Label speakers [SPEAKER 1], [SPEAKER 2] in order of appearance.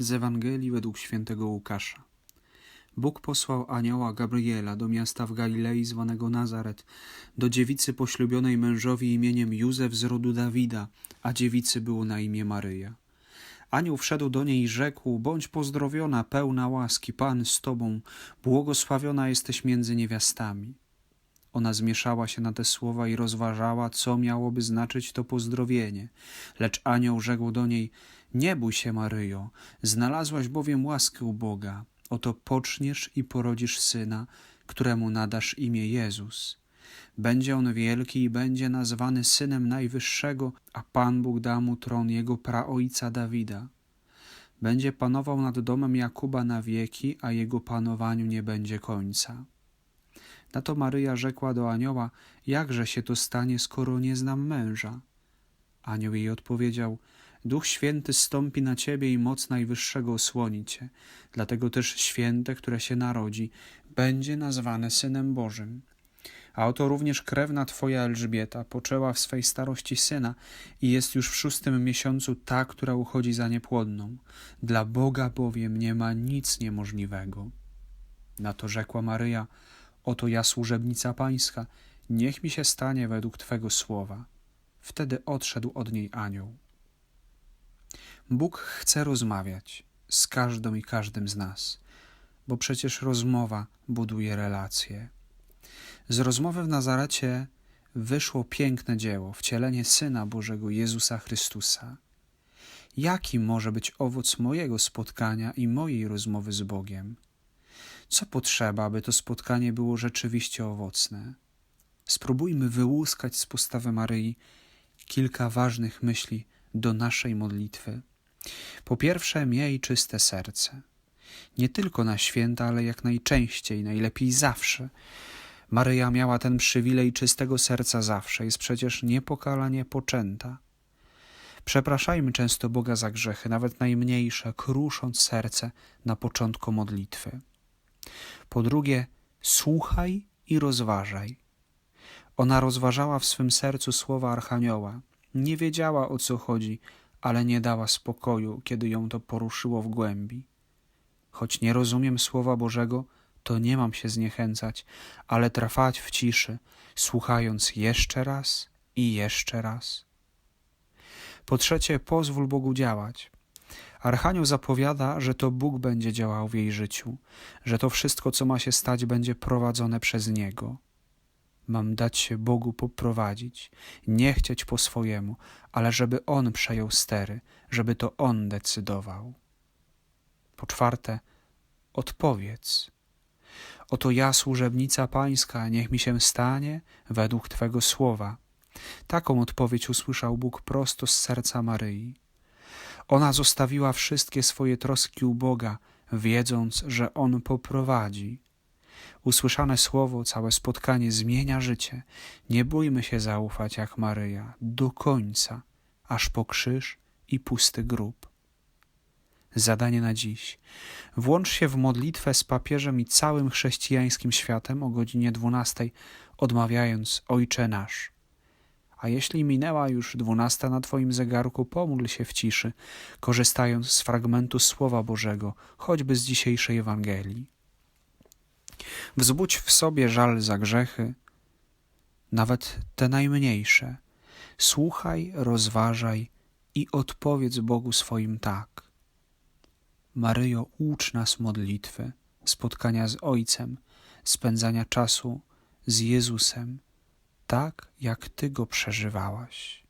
[SPEAKER 1] Z Ewangelii według świętego Łukasza. Bóg posłał anioła Gabriela do miasta w Galilei zwanego Nazaret, do dziewicy poślubionej mężowi imieniem Józef z rodu Dawida, a dziewicy było na imię Maryja. Anioł wszedł do niej i rzekł: Bądź pozdrowiona, pełna łaski, Pan z tobą, błogosławiona jesteś między niewiastami. Ona zmieszała się na te słowa i rozważała, co miałoby znaczyć to pozdrowienie. Lecz anioł rzekł do niej: Nie bój się, Maryjo, znalazłaś bowiem łaskę u Boga. Oto poczniesz i porodzisz syna, któremu nadasz imię Jezus. Będzie on wielki i będzie nazwany synem Najwyższego, a Pan Bóg da mu tron jego praojca Dawida. Będzie panował nad domem Jakuba na wieki, a jego panowaniu nie będzie końca. Na to Maryja rzekła do anioła: Jakże się to stanie, skoro nie znam męża? Anioł jej odpowiedział: Duch Święty stąpi na ciebie i moc Najwyższego osłoni cię. Dlatego też święte, które się narodzi, będzie nazwane Synem Bożym. A oto również krewna twoja Elżbieta poczęła w swej starości syna i jest już w szóstym miesiącu ta, która uchodzi za niepłodną. Dla Boga bowiem nie ma nic niemożliwego. Na to rzekła Maryja: Oto ja służebnica pańska, niech mi się stanie według twego słowa. Wtedy odszedł od niej anioł. Bóg chce rozmawiać z każdą i każdym z nas, bo przecież rozmowa buduje relacje. Z rozmowy w Nazarecie wyszło piękne dzieło, wcielenie Syna Bożego Jezusa Chrystusa. Jaki może być owoc mojego spotkania i mojej rozmowy z Bogiem? Co potrzeba, aby to spotkanie było rzeczywiście owocne? Spróbujmy wyłuskać z postawy Maryi kilka ważnych myśli do naszej modlitwy. Po pierwsze, miej czyste serce. Nie tylko na święta, ale jak najczęściej, najlepiej zawsze. Maryja miała ten przywilej czystego serca zawsze, jest przecież niepokalanie poczęta. Przepraszajmy często Boga za grzechy, nawet najmniejsze, krusząc serce na początku modlitwy. Po drugie, słuchaj i rozważaj. Ona rozważała w swym sercu słowa Archanioła. Nie wiedziała o co chodzi, ale nie dała spokoju, kiedy ją to poruszyło w głębi. Choć nie rozumiem Słowa Bożego, to nie mam się zniechęcać, ale trwać w ciszy, słuchając jeszcze raz i jeszcze raz. Po trzecie, pozwól Bogu działać. Archanioł zapowiada, że to Bóg będzie działał w jej życiu, że to wszystko, co ma się stać, będzie prowadzone przez Niego. Mam dać się Bogu poprowadzić, nie chcieć po swojemu, ale żeby On przejął stery, żeby to On decydował. Po czwarte, odpowiedz. Oto ja, służebnica Pańska, niech mi się stanie według Twego słowa. Taką odpowiedź usłyszał Bóg prosto z serca Maryi. Ona zostawiła wszystkie swoje troski u Boga, wiedząc, że On poprowadzi. Usłyszane słowo, całe spotkanie zmienia życie. Nie bójmy się zaufać jak Maryja do końca, aż po krzyż i pusty grób. Zadanie na dziś. Włącz się w modlitwę z papieżem i całym chrześcijańskim światem o godzinie 12, odmawiając Ojcze nasz. A jeśli minęła już dwunasta na Twoim zegarku, pomódl się w ciszy, korzystając z fragmentu Słowa Bożego, choćby z dzisiejszej Ewangelii. Wzbudź w sobie żal za grzechy, nawet te najmniejsze. Słuchaj, rozważaj i odpowiedz Bogu swoim tak. Maryjo, ucz nas modlitwy, spotkania z Ojcem, spędzania czasu z Jezusem, tak jak Ty go przeżywałaś.